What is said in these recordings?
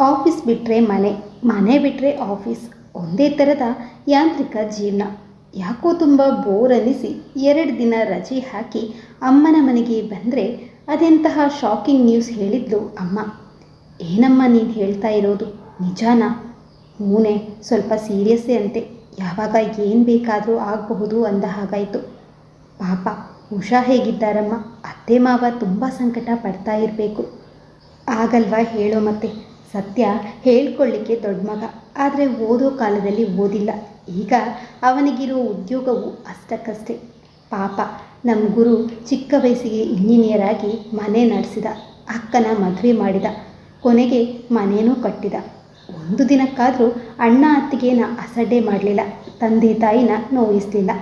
Office ಬಿಟ್ಟರೆ ಮನೆ ಮನೆ ಬಿಟ್ಟರೆ ಆಫೀಸ್. ಒಂದೇ ಥರದ ಯಾಂತ್ರಿಕ ಜೀವನ. ಯಾಕೋ ತುಂಬ ಬೋರ್ ಅನ್ನಿಸಿ ಎರಡು ದಿನ ರಜೆ ಹಾಕಿ ಅಮ್ಮನ ಮನೆಗೆ ಬಂದರೆ ಅದೆಂತಹ ಶಾಕಿಂಗ್ ನ್ಯೂಸ್ ಹೇಳಿದ್ಲು ಅಮ್ಮ. ಏನಮ್ಮ ನೀನು ಹೇಳ್ತಾ ಇರೋದು? ನಿಜಾನಾ? ಮೂನೆ, ಸ್ವಲ್ಪ ಸೀರಿಯಸ್ಸೇ ಅಂತೆ. ಯಾವಾಗ ಏನು ಬೇಕಾದರೂ ಆಗಬಹುದು ಅಂದ ಹಾಗಾಯಿತು. ಪಾಪ, ಉಷಾ ಹೇಗಿದ್ದಾರಮ್ಮ? ಅತ್ತೆ ಮಾವ ತುಂಬ ಸಂಕಟ ಪಡ್ತಾ ಇರಬೇಕು. ಆಗಲ್ವಾ ಹೇಳೋ ಮತ್ತೆ? ಸತ್ಯ ಹೇಳ್ಕೊಳ್ಳಿಕ್ಕೆ ದೊಡ್ಡ ಮಗ. ಆದರೆ ಓದೋ ಕಾಲದಲ್ಲಿ ಓದಿಲ್ಲ. ಈಗ ಅವನಿಗಿರೋ ಉದ್ಯೋಗವು ಅಷ್ಟಕ್ಕಷ್ಟೇ. ಪಾಪ ನಮ್ಮ ಗುರು ಚಿಕ್ಕ ವಯಸ್ಸಿಗೆ ಇಂಜಿನಿಯರ್ ಆಗಿ ಮನೆ ನಡೆಸಿದ, ಅಕ್ಕನ ಮದುವೆ ಮಾಡಿದ, ಕೊನೆಗೆ ಮನೇನೂ ಕಟ್ಟಿದ. ಒಂದು ದಿನಕ್ಕಾದರೂ ಅಣ್ಣ ಅತ್ತಿಗೆನ ಅಸಡ್ಡೆ ಮಾಡಲಿಲ್ಲ, ತಂದೆ ತಾಯಿನ ನೋಯಿಸಲಿಲ್ಲ.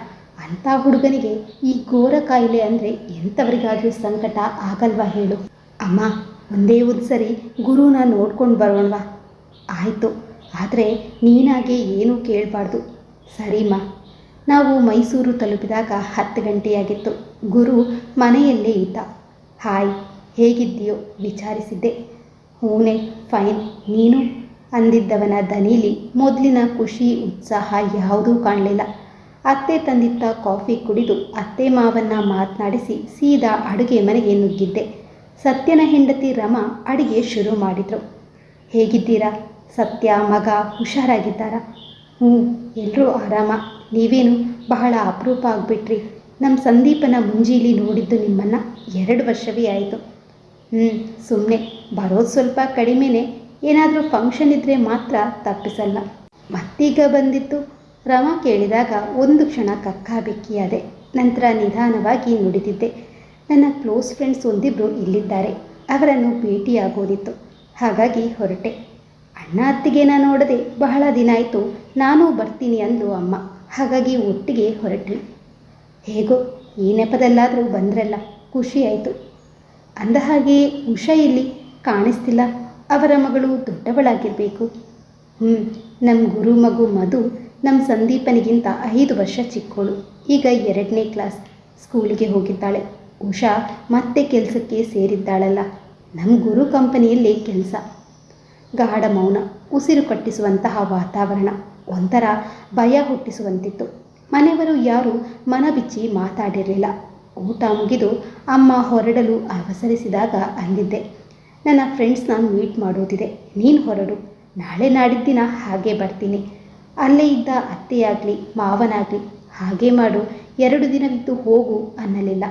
ಅಂಥ ಹುಡುಗನಿಗೆ ಈ ಘೋರ ಕಾಯಿಲೆ ಅಂದರೆ ಎಂಥವರಿಗಾದರೂ ಸಂಕಟ ಆಗಲ್ವಾ ಹೇಳು. ಅಮ್ಮ ಒಂದೇ ಒಂದು ಸರಿ ಗುರುನ ನೋಡ್ಕೊಂಡು ಬರೋಣವಾ ಆಯಿತು, ಆದರೆ ನೀನಾಗೆ ಏನೂ ಕೇಳಬಾರ್ದು. ಸರಿಮ್ಮ. ನಾವು ಮೈಸೂರು ತಲುಪಿದಾಗ ಹತ್ತು ಗಂಟೆಯಾಗಿತ್ತು. ಗುರು ಮನೆಯಲ್ಲೇ ಇದ್ದ. ಹಾಯ್, ಹೇಗಿದ್ದೀಯೋ? ವಿಚಾರಿಸಿದ್ದೆ. ಹೂನೆ, ಫೈನ್. ನೀನು? ಅಂದಿದ್ದವನ ದನೀಲಿ ಮೊದಲಿನ ಖುಷಿ, ಉತ್ಸಾಹ ಯಾವುದೂ ಕಾಣಲಿಲ್ಲ. ಅತ್ತೆ ತಂದಿದ್ದ ಕಾಫಿ ಕುಡಿದು ಅತ್ತೆ ಮಾವನ್ನ ಮಾತನಾಡಿಸಿ ಸೀದಾ ಅಡುಗೆ ಮನೆಗೆ ನುಗ್ಗಿದ್ದೆ. ಸತ್ಯನ ಹೆಂಡತಿ ರಮ ಅಡಿಗೆ ಶುರು ಮಾಡಿದರು. ಹೇಗಿದ್ದೀರಾ? ಸತ್ಯ, ಮಗ ಹುಷಾರಾಗಿದ್ದಾರಾ? ಹ್ಞೂ ಎಲ್ಲರೂ ಆರಾಮ. ನೀವೇನು? ಬಹಳ ಅಪರೂಪ ಆಗಿಬಿಟ್ರಿ. ನಮ್ಮ ಸಂದೀಪನ ಮುಂಜೀಲಿ ನೋಡಿದ್ದು ನಿಮ್ಮನ್ನು ಎರಡು ವರ್ಷವೇ ಆಯಿತು. ಹ್ಞೂ ಸುಮ್ಮನೆ ಬರೋದು ಸ್ವಲ್ಪ ಕಡಿಮೆನೆ. ಏನಾದರೂ ಫಂಕ್ಷನ್ ಇದ್ದರೆ ಮಾತ್ರ ತಪ್ಪಿಸಲ್ಲ. ಮತ್ತೀಗ ಬಂದಿತ್ತು. ರಮ ಕೇಳಿದಾಗ ಒಂದು ಕ್ಷಣ ಕಕ್ಕಾಬಿಕ್ಕಿಯಾದೆ. ನಂತರ ನಿಧಾನವಾಗಿ ನುಡಿದಿದ್ದೆ. ನನ್ನ ಕ್ಲೋಸ್ ಫ್ರೆಂಡ್ಸ್ ಒಂದಿಬ್ಬರು ಇಲ್ಲಿದ್ದಾರೆ. ಅವರನ್ನು ಭೇಟಿಯಾಗೋದಿತ್ತು. ಹಾಗಾಗಿ ಹೊರಟೆ. ಅಣ್ಣ ನಾನು ನೋಡದೆ ಬಹಳ ದಿನ ಆಯಿತು, ನಾನು ಬರ್ತೀನಿ ಅಂದು ಅಮ್ಮ. ಹಾಗಾಗಿ ಒಟ್ಟಿಗೆ ಹೊರಟ್ರಿ ಹೇಗೋ, ಈ ನೆಪದಲ್ಲಾದರೂ ಬಂದ್ರಲ್ಲ ಖುಷಿಯಾಯಿತು ಅಂದ ಹಾಗೆ ಉಷಾ ಇಲ್ಲಿ ಕಾಣಿಸ್ತಿಲ್ಲ. ಅವರ ಮಗಳು ದೊಡ್ಡವಳಾಗಿರಬೇಕು. ಹ್ಞೂ ನಮ್ಮ ಗುರು ಮಗು ಮಧು ನಮ್ಮ ಸಂದೀಪನಿಗಿಂತ ಐದು ವರ್ಷ ಚಿಕ್ಕವಳು ಈಗ ಎರಡನೇ ಕ್ಲಾಸ್, ಸ್ಕೂಲಿಗೆ ಹೋಗಿದ್ದಾಳೆ. ಉಷಾ ಮತ್ತೆ ಕೆಲಸಕ್ಕೆ ಸೇರಿದ್ದಾಳಲ್ಲ. ನಮ್ಮ ಗುರು ಕಂಪನಿಯಲ್ಲಿ ಕೆಲಸ. ಗಾಢ ಮೌನ, ಉಸಿರು ಕಟ್ಟಿಸುವಂತಹ ವಾತಾವರಣ, ಒಂಥರ ಭಯ ಹುಟ್ಟಿಸುವಂತಿತ್ತು. ಮನೆಯವರು ಯಾರೂ ಮನಬಿಚ್ಚಿ ಮಾತಾಡಿರಲಿಲ್ಲ. ಊಟ ಮುಗಿದು ಅಮ್ಮ ಹೊರಡಲು ಅವಸರಿಸಿದಾಗ ಅಂದಿದ್ದೆ, ನನ್ನ ಫ್ರೆಂಡ್ಸ್ನ ಮೀಟ್ ಮಾಡೋದಿದೆ, ನೀನು ಹೊರಡು. ನಾಳೆ ನಾಡಿದ್ದಿನ ಹಾಗೆ ಬರ್ತೀನಿ. ಅಲ್ಲೇ ಇದ್ದ ಅತ್ತೆಯಾಗಲಿ, ಮಾವನಾಗಲಿ, ಹಾಗೆ ಮಾಡು. ಎರಡು ದಿನವಿದ್ದು ಹೋಗು ಅನ್ನಲಿಲ್ಲ.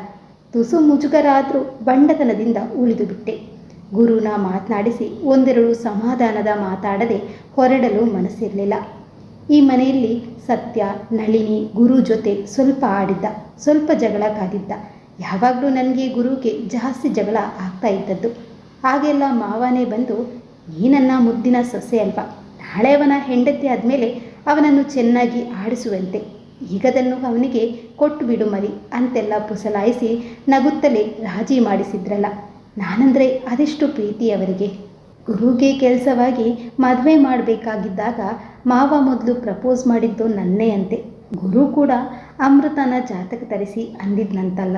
ತುಸು ಮುಜುಗರಾದರೂ ಬಂಡತನದಿಂದ ಉಳಿದು ಬಿಟ್ಟೆ. ಗುರುನ ಮಾತನಾಡಿಸಿ ಒಂದೆರಡು ಸಮಾಧಾನದ ಮಾತಾಡದೆ ಹೊರಡಲು ಮನಸ್ಸಿರಲಿಲ್ಲ. ಈ ಮನೆಯಲ್ಲಿ ಸತ್ಯ, ನಳಿನಿ, ಗುರು ಜೊತೆ ಸ್ವಲ್ಪ ಆಡಿದ್ದ, ಸ್ವಲ್ಪ ಜಗಳ ಕಾದಿದ್ದ. ಯಾವಾಗಲೂ ನನಗೆ ಗುರುಗೆ ಜಾಸ್ತಿ ಜಗಳ ಆಗ್ತಾ ಇದ್ದದ್ದು. ಹಾಗೆಲ್ಲ ಮಾವನೇ ಬಂದು ಈ ನನ್ನ ಮುದ್ದಿನ ಸೊಸೆ ಅಲ್ವಾ? ನಾಳೆ ಅವನ ಹೆಂಡತಿ ಆದಮೇಲೆ ಅವನನ್ನು ಚೆನ್ನಾಗಿ ಆಡಿಸುವಂತೆ. ಈಗದನ್ನು ಅವನಿಗೆ ಕೊಟ್ಟು ಬಿಡು ಮರಿ ಅಂತೆಲ್ಲ ಪುಸಲಾಯಿಸಿ ನಗುತ್ತಲೇ ರಾಜಿ ಮಾಡಿಸಿದ್ರಲ್ಲ. ನಾನಂದರೆ ಅದೆಷ್ಟು ಪ್ರೀತಿ ಅವರಿಗೆ. ಗುರುಗೆ ಕೆಲಸವಾಗಿ ಮದುವೆ ಮಾಡಬೇಕಾಗಿದ್ದಾಗ ಮಾವ ಮೊದಲು ಪ್ರಪೋಸ್ ಮಾಡಿದ್ದು ನನ್ನೇ ಅಂತೆ ಗುರು ಕೂಡ ಅಮೃತನ ಜಾತಕ ತರಿಸಿ ಅಂದಿದ್ನಂತಲ್ಲ.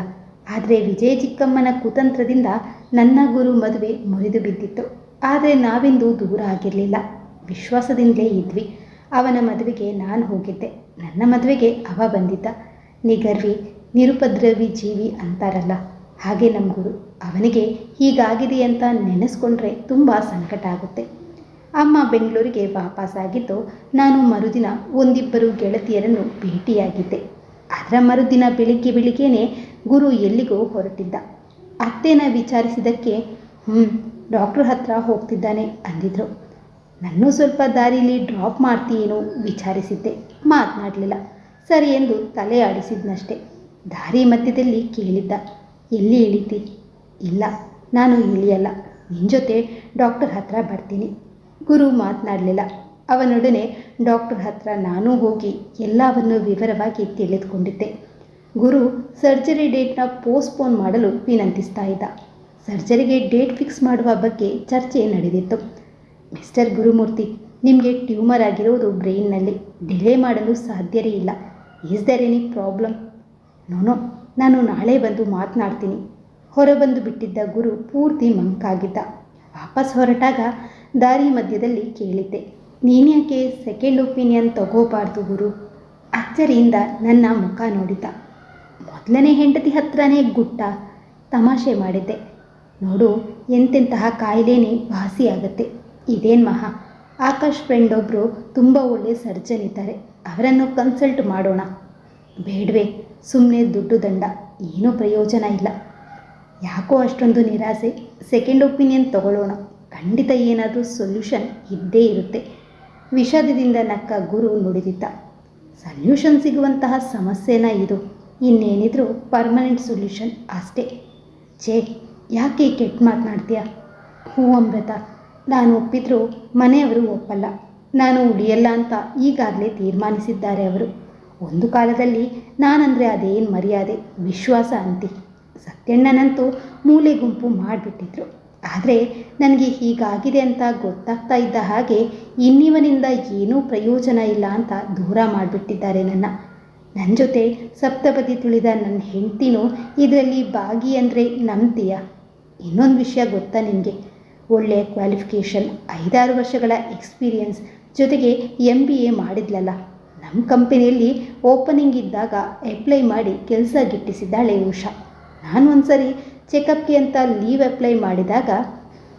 ಆದರೆ ವಿಜಯ ಚಿಕ್ಕಮ್ಮನ ಕುತಂತ್ರದಿಂದ ನನ್ನ ಗುರು ಮದುವೆ ಮುರಿದು ಬಿದ್ದಿತ್ತು. ಆದರೆ ನಾವಿಂದು ದೂರ ಆಗಿರಲಿಲ್ಲ. ವಿಶ್ವಾಸದಿಂದಲೇ ಇದ್ವಿ. ಅವನ ಮದುವೆಗೆ ನಾನು ಹೋಗಿದ್ದೆ. ನನ್ನ ಮದುವೆಗೆ ಅವ ಬಂದಿದ್ದ. ನಿಗರ್ವಿ, ನಿರುಪದ್ರವಿ ಜೀವಿ ಅಂತಾರಲ್ಲ. ಹಾಗೆ ನಮ್ಮ ಗುರು. ಅವನಿಗೆ ಹೀಗಾಗಿದೆ ಅಂತ ನೆನೆಸ್ಕೊಂಡ್ರೆ ತುಂಬ ಸಂಕಟ ಆಗುತ್ತೆ. ಅಮ್ಮ ಬೆಂಗಳೂರಿಗೆ ವಾಪಸ್ಸಾಗಿದ್ದು ನಾನು ಮರುದಿನ ಒಂದಿಬ್ಬರು ಗೆಳತಿಯರನ್ನು ಭೇಟಿಯಾಗಿದ್ದೆ. ಅದರ ಮರುದಿನ ಬೆಳಿಗ್ಗೆ ಬೆಳಿಗ್ಗೆನೆ ಗುರು ಎಲ್ಲಿಗೋ ಹೊರಟಿದ್ದ. ಅತ್ತೆನ ವಿಚಾರಿಸಿದ್ದಕ್ಕೆ ಹ್ಞೂ ಡಾಕ್ಟ್ರ್ ಹತ್ರ ಹೋಗ್ತಿದ್ದಾನೆ ಅಂದಿದ್ರು. ನನ್ನೂ ಸ್ವಲ್ಪ ದಾರಿಲಿ ಡ್ರಾಪ್ ಮಾಡ್ತೀಯೇನೋ ವಿಚಾರಿಸಿದ್ದೆ. ಮಾತನಾಡಲಿಲ್ಲ. ಸರಿ ಎಂದು ತಲೆ ಆಡಿಸಿದ್ನಷ್ಟೆ. ದಾರಿ ಮಧ್ಯದಲ್ಲಿ ಕೇಳಿದ್ದ. ಎಲ್ಲಿ ಇಳಿತಿ? ಇಲ್ಲ. ನಾನು ಇಳಿಯಲ್ಲ ನಿನ್ನ ಜೊತೆ ಡಾಕ್ಟರ್ ಹತ್ರ ಬರ್ತೀನಿ. ಗುರು ಮಾತನಾಡಲಿಲ್ಲ. ಅವನೊಡನೆ ಡಾಕ್ಟರ್ ಹತ್ರ ನಾನು ಹೋಗಿ ಎಲ್ಲವನ್ನು ವಿವರವಾಗಿ ತಿಳಿದುಕೊಂಡಿದ್ದೆ. ಗುರು ಸರ್ಜರಿ ಡೇಟ್ನ ಪೋಸ್ಟ್ಪೋನ್ ಮಾಡಲು ವಿನಂತಿಸ್ತಾ ಇದ್ದ. ಸರ್ಜರಿಗೆ ಡೇಟ್ ಫಿಕ್ಸ್ ಮಾಡುವ ಬಗ್ಗೆ ಚರ್ಚೆ ನಡೆದಿತ್ತು. ಮಿಸ್ಟರ್ ಗುರುಮೂರ್ತಿ, ನಿಮಗೆ ಟ್ಯೂಮರ್ ಆಗಿರೋದು ಬ್ರೈನ್ನಲ್ಲಿ ಡಿಲೇ ಮಾಡಲು ಸಾಧ್ಯವೇ ಇಲ್ಲ. Is there any problem no no ನಾನು ನಾಳೆ ಬಂದು ಮಾತನಾಡ್ತೀನಿ. ಹೊರಬಂದು ಬಿಟ್ಟಿದ್ದ ಗುರು ಪೂರ್ತಿ ಮಂಕಾಗಿದ್ದ. ವಾಪಸ್ ಹೊರಟಾಗ ದಾರಿ ಮಧ್ಯದಲ್ಲಿ ಕೇಳಿದ್ದೆ. ನೀನ್ಯಾಕೆ ಸೆಕೆಂಡ್ ಒಪಿನಿಯನ್ ತಗೋಬಾರ್ದು ಗುರು? ಅಚ್ಚರಿಯಿಂದ ನನ್ನ ಮುಖ ನೋಡಿದ ಮೊದಲನೇ ಹೆಂಡತಿ ಹತ್ರನೇ ಗುಟ್ಟ ತಮಾಷೆ ಮಾಡಿದ್ದೆ. ನೋಡು, ಎಂತೆಂತಹ ಕಾಯಿಲೆನೇ ವಾಸಿಯಾಗತ್ತೆ. ಇದೇನು ಮಹಾ? ಆಕಾಶ್ ಫ್ರೆಂಡ್ ಒಬ್ಬರು ತುಂಬ ಒಳ್ಳೆ ಸರ್ಜನ್ ಇದ್ದಾರೆ. ಅವರನ್ನು ಕನ್ಸಲ್ಟ್ ಮಾಡೋಣ. ಬೇಡವೇ ಸುಮ್ಮನೆ ದುಡ್ಡು ದಂಡ. ಏನೂ ಪ್ರಯೋಜನ ಇಲ್ಲ. ಯಾಕೋ ಅಷ್ಟೊಂದು ನಿರಾಸೆ. ಸೆಕೆಂಡ್ ಒಪಿನಿಯನ್ ತಗೊಳ್ಳೋಣ. ಖಂಡಿತ ಏನಾದರೂ ಸೊಲ್ಯೂಷನ್ ಇದ್ದೇ ಇರುತ್ತೆ. ವಿಷಾದದಿಂದ ನಕ್ಕ ಗುರು ನುಡಿದಿದ್ದ. ಸೊಲ್ಯೂಷನ್ ಸಿಗುವಂತಹ ಸಮಸ್ಯೆನ ಇದು? ಇನ್ನೇನಿದ್ರೂ ಪರ್ಮನೆಂಟ್ ಸೊಲ್ಯೂಷನ್ ಅಷ್ಟೇ. ಛೇ, ಯಾಕೆ ಕೆಟ್ಟ ಮಾತನಾಡ್ತೀಯ ಹ್ಞೂ ಅಮೃತ. ನಾನು ಒಪ್ಪಿದ್ರು ಮನೆಯವರು ಒಪ್ಪಲ್ಲ. ನಾನು ಉಳಿಯಲ್ಲ ಅಂತ ಈಗಾಗಲೇ ತೀರ್ಮಾನಿಸಿದ್ದಾರೆ ಅವರು. ಒಂದು ಕಾಲದಲ್ಲಿ ನಾನಂದರೆ ಅದೇನು ಮರ್ಯಾದೆ, ವಿಶ್ವಾಸ ಅಂತಿ. ಸತ್ಯಣ್ಣನಂತೂ ಮೂಲೆ ಗುಂಪು ಮಾಡಿಬಿಟ್ಟಿದ್ರು. ಆದರೆ ನನಗೆ ಹೀಗಾಗಿದೆ ಅಂತ ಗೊತ್ತಾಗ್ತಾ ಇದ್ದ ಹಾಗೆ ಇನ್ನಿವನಿಂದ ಏನೂ ಪ್ರಯೋಜನ ಇಲ್ಲ ಅಂತ ದೂರ ಮಾಡಿಬಿಟ್ಟಿದ್ದಾರೆ ನನ್ನ. ನನ್ನ ಜೊತೆ ಸಪ್ತಪದಿ ತುಳಿದ ನನ್ನ ಹೆಂಡ್ತಿನೂ ಇದರಲ್ಲಿ ಭಾಗಿ ಅಂದರೆ ನಂಬ್ತೀಯ ಇನ್ನೊಂದು ವಿಷಯ ಗೊತ್ತಾ ನಿನಗೆ? ಒಳ್ಳೆಯ ಕ್ವಾಲಿಫಿಕೇಷನ್ ಐದಾರು ವರ್ಷಗಳ ಎಕ್ಸ್ಪೀರಿಯನ್ಸ್ ಜೊತೆಗೆ ಎಂ ಬಿ ಎ ಮಾಡಿದ್ಲಲ್ಲ ನಮ್ಮ ಕಂಪನಿಯಲ್ಲಿ ಓಪನಿಂಗ್ ಇದ್ದಾಗ ಅಪ್ಲೈ ಮಾಡಿ ಕೆಲಸ ಗಿಟ್ಟಿಸಿದ್ದಾಳೆ ಉಷಾ. ನಾನು ಒಂದ್ಸರಿ ಚೆಕಪ್ಗೆ ಅಂತ ಲೀವ್ ಅಪ್ಲೈ ಮಾಡಿದಾಗ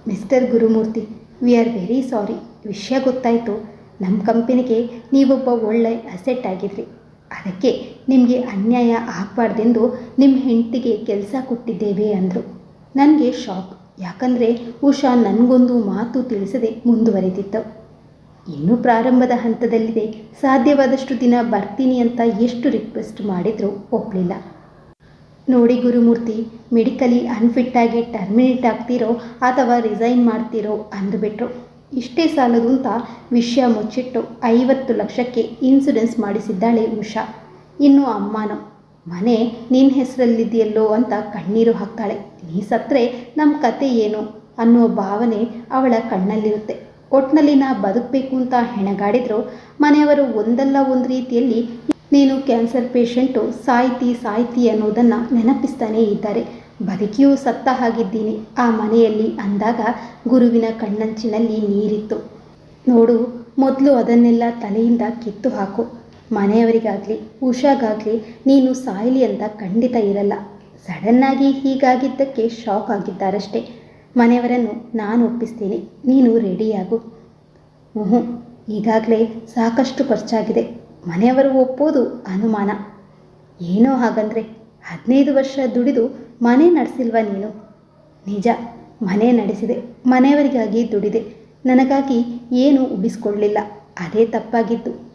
mister Gurumurthy we are very sorry ವಿಷಯ ಗೊತ್ತಾಯಿತು. ನಮ್ಮ ಕಂಪನಿಗೆ ನೀವೊಬ್ಬ ಒಳ್ಳೆ ಅಸೆಟ್ ಆಗಿದ್ರಿ. ಅದಕ್ಕೆ ನಿಮಗೆ ಅನ್ಯಾಯ ಆಗಬಾರ್ದೆಂದು ನಿಮ್ಮ ಹೆಂಡತಿಗೆ ಕೆಲಸ ಕೊಟ್ಟಿದ್ದೇವೆ ಅಂದರು. ನನಗೆ ಶಾಕ್ ಯಾಕಂದರೆ ಉಷಾ ನನಗೊಂದು ಮಾತು ತಿಳಿಸದೆ ಮುಂದುವರೆದಿದ್ದವು ಇನ್ನೂ ಪ್ರಾರಂಭದ ಹಂತದಲ್ಲಿದೆ. ಸಾಧ್ಯವಾದಷ್ಟು ದಿನ ಬರ್ತೀನಿ ಅಂತ ಎಷ್ಟು ರಿಕ್ವೆಸ್ಟ್ ಮಾಡಿದರೂ ಒಪ್ಪಲಿಲ್ಲ ನೋಡಿ ಗುರುಮೂರ್ತಿ ಮೆಡಿಕಲಿ ಅನ್ಫಿಟ್ಟಾಗಿ ಟರ್ಮಿನೇಟ್ ಆಗ್ತಿರೋ ಅಥವಾ ರಿಸೈನ್ ಮಾಡ್ತಿರೋ ಅಂದುಬಿಟ್ರು. ಇಷ್ಟೇ ಸಾಲದು ಅಂತ ವಿಷಯ ಮುಚ್ಚಿಟ್ಟು ಐವತ್ತು ಲಕ್ಷಕ್ಕೆ ಇನ್ಸುರೆನ್ಸ್ ಮಾಡಿಸಿದ್ದಾಳೆ ಉಷಾ. ಇನ್ನು ಅಮ್ಮನೋ. ಮನೆ ನಿನ್ನ ಹೆಸರಲ್ಲಿದೆಯಲ್ಲೋ ಅಂತ ಕಣ್ಣೀರು ಹಾಕ್ತಾಳೆ. ನೀ ಸತ್ತರೆ ನಮ್ಮ ಕತೆ ಏನು? ಅನ್ನೋ ಭಾವನೆ ಅವಳ ಕಣ್ಣಲ್ಲಿರುತ್ತೆ. ಒಟ್ನಲ್ಲಿ ನಾ ಬದುಕಬೇಕು ಅಂತ ಹೆಣಗಾಡಿದ್ರು, ಮನೆಯವರು ಒಂದಲ್ಲ ಒಂದು ರೀತಿಯಲ್ಲಿ ನೀನು ಕ್ಯಾನ್ಸರ್ ಪೇಷಂಟು, ಸಾಯ್ತಿ ಸಾಯ್ತಿ ಅನ್ನೋದನ್ನು ನೆನಪಿಸ್ತಾನೇ ಇದ್ದಾರೆ. ಬದುಕಿಯೂ ಸತ್ತ ಹಾಗಿದ್ದೀನಿ. ಆ ಮನೆಯಲ್ಲಿ ಅಂದಾಗ ಗುರುವಿನ ಕಣ್ಣಂಚಿನಲ್ಲಿ ನೀರಿತ್ತು. ನೋಡು, ಮೊದಲು ಅದನ್ನೆಲ್ಲ ತಲೆಯಿಂದ ಕಿತ್ತು ಹಾಕು. ಮನೆಯವರಿಗಾಗಲಿ, ಉಷಾಗಾಗಲಿ, ನೀನು ಸಾಯಲಿ ಅಂತ ಖಂಡಿತ ಇರಲ್ಲ. ಸಡನ್ನಾಗಿ ಹೀಗಾಗಿದ್ದಕ್ಕೆ ಶಾಕ್ ಆಗಿದ್ದಾರಷ್ಟೇ. ಮನೆಯವರನ್ನು ನಾನು ಒಪ್ಪಿಸ್ತೀನಿ. ನೀನು ರೆಡಿಯಾಗು ಹ್ಞೂ ಈಗಾಗಲೇ ಸಾಕಷ್ಟು ಖರ್ಚಾಗಿದೆ. ಮನೆಯವರು ಒಪ್ಪೋದು ಅನುಮಾನ. ಏನೋ ಹಾಗಂದ್ರೆ, ಹದಿನೈದು ವರ್ಷ ದುಡಿದು ಮನೆ ನಡೆಸಿಲ್ವಾ ನೀನು? ನಿಜ, ಮನೆ ನಡೆಸಿದೆ. ಮನೆಯವರಿಗಾಗಿ ದುಡಿದೆ. ನನಗಾಗಿ ಏನು ಉಬ್ಬಿಸ್ಕೊಳ್ಳಿಲ್ಲ. ಅದೇ ತಪ್ಪಾಗಿತ್ತು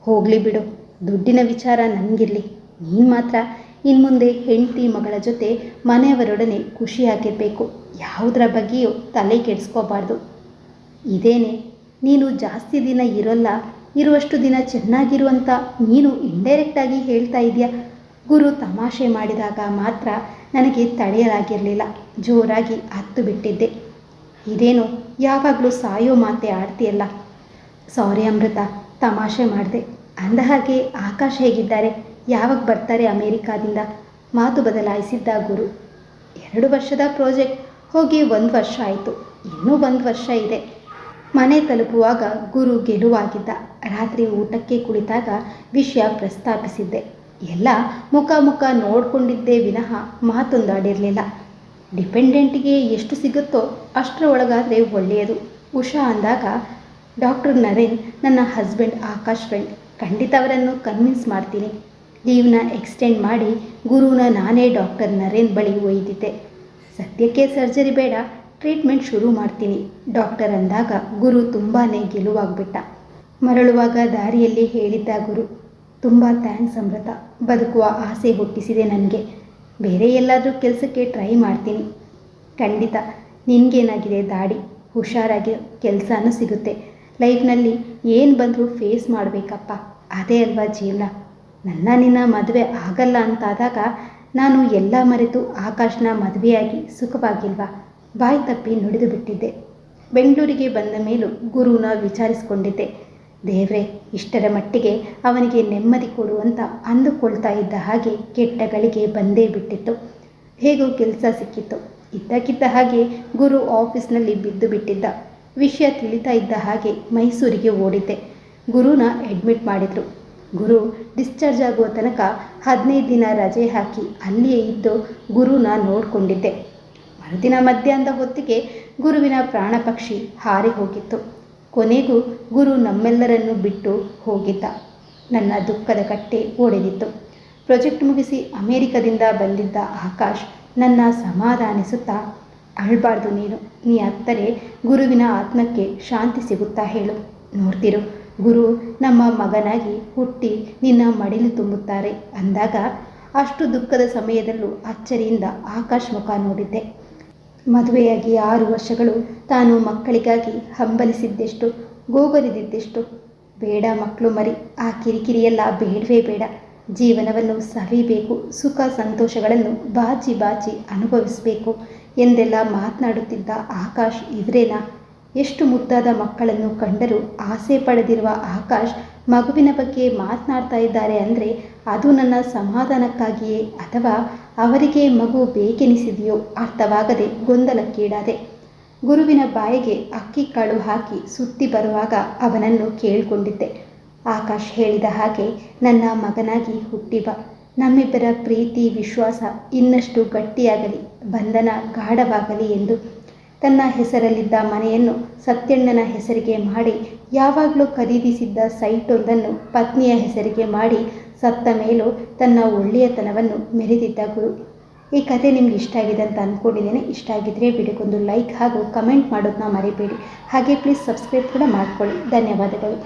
ಹೋಗಲಿ ಬಿಡು. ದುಡ್ಡಿನ ವಿಚಾರ ನನಗಿರಲಿ. ನೀನು ಮಾತ್ರ ಇನ್ಮುಂದೆ ಹೆಂಡತಿ ಮಗಳ ಜೊತೆ ಮನೆಯವರೊಡನೆ ಖುಷಿಯಾಗಿರಬೇಕು ಯಾವುದರ ಬಗ್ಗೆಯೂ ತಲೆ ಕೆಡಿಸ್ಕೋಬಾರ್ದು. ಇದೇನೆ, ನೀನು ಜಾಸ್ತಿ ದಿನ ಇರೋಲ್ಲ, ಇರುವಷ್ಟು ದಿನ ಚೆನ್ನಾಗಿರುವಂತ ನೀನು ಇಂಡೈರೆಕ್ಟಾಗಿ ಹೇಳ್ತಾ ಇದೆಯಾ? ಗುರು ತಮಾಷೆ ಮಾಡಿದಾಗ ಮಾತ್ರ ನನಗೆ ತಡೆಯಲಾಗಿರಲಿಲ್ಲ. ಜೋರಾಗಿ ಹತ್ತು ಬಿಟ್ಟಿದ್ದೆ. ಇದೇನು, ಯಾವಾಗಲೂ ಸಾಯೋ ಮಾತೆ ಆಡ್ತೀಯಲ್ಲ? ಸಾರಿ ಅಮೃತ. ತಮಾಷೆ ಮಾಡಿದೆ. ಅಂದ ಹಾಗೆ ಆಕಾಶ ಹೇಗಿದ್ದಾರೆ? ಯಾವಾಗ ಬರ್ತಾರೆ ಅಮೇರಿಕಾದಿಂದ? ಮಾತು ಬದಲಾಯಿಸಿದ್ದ ಗುರು. ಎರಡು ವರ್ಷದ ಪ್ರಾಜೆಕ್ಟ್, ಹೋಗಿ ಒಂದು ವರ್ಷ ಆಯಿತು. ಇನ್ನೂ ಒಂದು ವರ್ಷ ಇದೆ. ಮನೆ ತಲುಪುವಾಗ ಗುರು ಗೆಲುವಾಗಿದ್ದ. ರಾತ್ರಿ ಊಟಕ್ಕೆ ಕುಳಿತಾಗ ವಿಷಯ ಪ್ರಸ್ತಾಪಿಸಿದ್ದೆ. ಎಲ್ಲ ಮುಖ ಮುಖ ನೋಡ್ಕೊಂಡಿದ್ದೇ ವಿನಃ ಮಾತೊಂದಾಡಿರಲಿಲ್ಲ. ಡಿಪೆಂಡೆಂಟಿಗೆ ಎಷ್ಟು ಸಿಗುತ್ತೋ ಅಷ್ಟರ ಒಳಗಾದರೆ ಒಳ್ಳೆಯದು. ಉಷಾ ಅಂದಾಗ ಡಾಕ್ಟರ್ ನರೇನ್, ನನ್ನ ಹಸ್ಬೆಂಡ್ ಆಕಾಶ್ ಫ್ರೆಂಡ್, ಖಂಡಿತ ಅವರನ್ನು ಕನ್ವಿನ್ಸ್ ಮಾಡ್ತೀನಿ. ಲೀವ್ನ ಎಕ್ಸ್ಟೆಂಡ್ ಮಾಡಿ ಗುರುನ ನಾನೇ ಡಾಕ್ಟರ್ ನರೇನ್ ಬಳಿ ಒಯ್ದಿದ್ದೆ. ಸದ್ಯಕ್ಕೆ ಸರ್ಜರಿ ಬೇಡ, ಟ್ರೀಟ್ಮೆಂಟ್ ಶುರು ಮಾಡ್ತೀನಿ. ಡಾಕ್ಟರ್ ಅಂದಾಗ ಗುರು ತುಂಬಾ ಗೆಲುವಾಗ್ಬಿಟ್ಟ. ಮರಳುವಾಗ ದಾರಿಯಲ್ಲಿ ಹೇಳಿದ್ದ ಗುರು, ತುಂಬ ಥ್ಯಾಂಕ್ಸ್ ಅಮೃತ, ಬದುಕುವ ಆಸೆ ಹುಟ್ಟಿಸಿದೆ ನನಗೆ. ಬೇರೆ ಎಲ್ಲಾದರೂ ಕೆಲಸಕ್ಕೆ ಟ್ರೈ ಮಾಡ್ತೀನಿ. ಖಂಡಿತ ನಿನಗೇನಾಗಿದೆ ದಾಡಿ, ಹುಷಾರಾಗಿ ಕೆಲಸನೂ ಸಿಗುತ್ತೆ. ಲೈಫ್ನಲ್ಲಿ ಏನು ಬಂದರೂ ಫೇಸ್ ಮಾಡಬೇಕಪ್ಪ. ಅದೇ ಅಲ್ವಾ ಜೀವನ. ನನ್ನ ನಿನ್ನ ಮದುವೆ ಆಗಲ್ಲ ಅಂತಾದಾಗ ನಾನು ಎಲ್ಲ ಮರೆತು ಆಕಾಶನ ಮದುವೆಯಾಗಿ ಸುಖವಾಗಿಲ್ವಾ? ಬಾಯಿ ತಪ್ಪಿ ನುಡಿದು ಬಿಟ್ಟಿದ್ದೆ. ಬೆಂಗಳೂರಿಗೆ ಬಂದ ಮೇಲೂ ಗುರುನ ವಿಚಾರಿಸಿಕೊಂಡಿದ್ದೆ. ದೇವ್ರೆ, ಇಷ್ಟರ ಮಟ್ಟಿಗೆ ಅವನಿಗೆ ನೆಮ್ಮದಿ ಕೊಡು ಅಂತ ಅಂದುಕೊಳ್ತಾ ಇದ್ದ ಹಾಗೆ ಕೆಟ್ಟ ಗಳಿಗೆ ಬಂದೇ ಬಿಟ್ಟಿತ್ತು. ಹೇಗೂ ಕೆಲಸ ಸಿಕ್ಕಿತ್ತು. ಇದ್ದಕ್ಕಿದ್ದ ಹಾಗೆ ಗುರು ಆಫೀಸ್ನಲ್ಲಿ ಬಿದ್ದು ಬಿಟ್ಟಿದ್ದ. ವಿಷಯ ತಿಳಿತಾ ಇದ್ದ ಹಾಗೆ ಮೈಸೂರಿಗೆ ಓಡಿದ್ದೆ. ಗುರುನ ಅಡ್ಮಿಟ್ ಮಾಡಿದರು. ಗುರು ಡಿಸ್ಚಾರ್ಜ್ ಆಗುವ ತನಕ ಹದಿನೈದು ದಿನ ರಜೆ ಹಾಕಿ ಅಲ್ಲಿಯೇ ಇದ್ದು ಗುರುನ ನೋಡಿಕೊಂಡಿದ್ದೆ. ಮರುದಿನ ಮಧ್ಯಾಹ್ನದ ಹೊತ್ತಿಗೆ ಗುರುವಿನ ಪ್ರಾಣ ಪಕ್ಷಿ ಹಾರಿ ಹೋಗಿತ್ತು. ಕೊನೆಗೂ ಗುರು ನಮ್ಮೆಲ್ಲರನ್ನು ಬಿಟ್ಟು ಹೋಗಿದ್ದ. ನನ್ನ ದುಃಖದ ಕಟ್ಟೆ ಓಡೆದಿತ್ತು. ಪ್ರಾಜೆಕ್ಟ್ ಮುಗಿಸಿ ಅಮೇರಿಕದಿಂದ ಬಂದಿದ್ದ ಆಕಾಶ್ ನನ್ನ ಸಮಾಧಾನಿಸುತ್ತಾ ಅಳ್ಬಾರ್ದು ನೀನು. ನೀ ಅತ್ತರೆ ಗುರುವಿನ ಆತ್ಮಕ್ಕೆ ಶಾಂತಿ ಸಿಗುತ್ತಾ ಹೇಳು. ನೋಡ್ತಿರು, ಗುರು ನಮ್ಮ ಮಗನಾಗಿ ಹುಟ್ಟಿ ನಿನ್ನ ಮಡಿಲು ತುಂಬುತ್ತಾರೆ. ಅಂದಾಗ ಅಷ್ಟು ದುಃಖದ ಸಮಯದಲ್ಲೂ ಅಚ್ಚರಿಯಿಂದ ಆಕಾಶ್ ಮುಖ ನೋಡಿದ್ದೆ. ಮದುವೆಯಾಗಿ ಆರು ವರ್ಷಗಳು ತಾನು ಮಕ್ಕಳಿಗಾಗಿ ಹಂಬಲಿಸಿದ್ದೆಷ್ಟು, ಗೋಗರಿದಿದ್ದೆಷ್ಟು. ಬೇಡ ಮಕ್ಕಳು ಮರಿ, ಆ ಕಿರಿಕಿರಿಯೆಲ್ಲ ಬೇಡವೇ ಬೇಡ. ಜೀವನವನ್ನು ಸವಿಬೇಕು, ಸುಖ ಸಂತೋಷಗಳನ್ನು ಬಾಚಿ ಬಾಚಿ ಅನುಭವಿಸಬೇಕು. ಎಂದೆಲ್ಲ ಮಾತನಾಡುತ್ತಿದ್ದ ಆಕಾಶ್ ಇವರೇನಾ ಎಷ್ಟು ಮುದ್ದಾದ ಮಕ್ಕಳನ್ನು ಕಂಡರೂ ಆಸೆ ಪಡೆದಿರುವ ಆಕಾಶ್ ಮಗುವಿನ ಬಗ್ಗೆ ಮಾತನಾಡ್ತಾ ಇದ್ದಾರೆ ಅಂದರೆ ಅದು ನನ್ನ ಸಮಾಧಾನಕ್ಕಾಗಿಯೇ ಅಥವಾ ಅವರಿಗೆ ಮಗು ಬೇಕೆನಿಸಿದೆಯೋ ಅರ್ಥವಾಗದೆ ಗೊಂದಲಕ್ಕೀಡಾದೆ. ಗುರುವಿನ ಬಾಯಿಗೆ ಅಕ್ಕಿ ಕಾಳು ಹಾಕಿ ಸುತ್ತಿ ಬರುವಾಗ ಅವನನ್ನು ಕೇಳಿಕೊಂಡಿದ್ದೆ. ಆಕಾಶ್ ಹೇಳಿದ ಹಾಗೆ ನನ್ನ ಮಗನಾಗಿ ಹುಟ್ಟಿಬ ನಮ್ಮಿಬ್ಬರ ಪ್ರೀತಿ, ವಿಶ್ವಾಸ ಇನ್ನಷ್ಟು ಗಟ್ಟಿಯಾಗಲಿ, ಬಂಧನ ಗಾಢವಾಗಲಿ ಎಂದು ತನ್ನ ಹೆಸರಲ್ಲಿದ್ದ ಮನೆಯನ್ನು ಸತ್ಯಣ್ಣನ ಹೆಸರಿಗೆ ಮಾಡಿ, ಯಾವಾಗಲೂ ಖರೀದಿಸಿದ್ದ ಸೈಟೊಂದನ್ನು ಪತ್ನಿಯ ಹೆಸರಿಗೆ ಮಾಡಿ, ಸತ್ತ ಮೇಲೂ ತನ್ನ ಒಳ್ಳೆಯತನವನ್ನು ಮೆರೆದಿದ್ದ ಗುರು. ಈ ಕತೆ ನಿಮ್ಗೆ ಇಷ್ಟ ಆಗಿದೆ ಅಂತ ಅಂದ್ಕೊಂಡಿದ್ದೇನೆ ಇಷ್ಟ ಆಗಿದ್ದರೆ ವಿಡಿಯೋಗೊಂದು ಲೈಕ್ ಹಾಗೂ ಕಮೆಂಟ್ ಮಾಡೋದನ್ನ ಮರಿಬೇಡಿ. ಹಾಗೆ ಪ್ಲೀಸ್ ಸಬ್ಸ್ಕ್ರೈಬ್ ಕೂಡ ಮಾಡ್ಕೊಳ್ಳಿ. ಧನ್ಯವಾದಗಳು.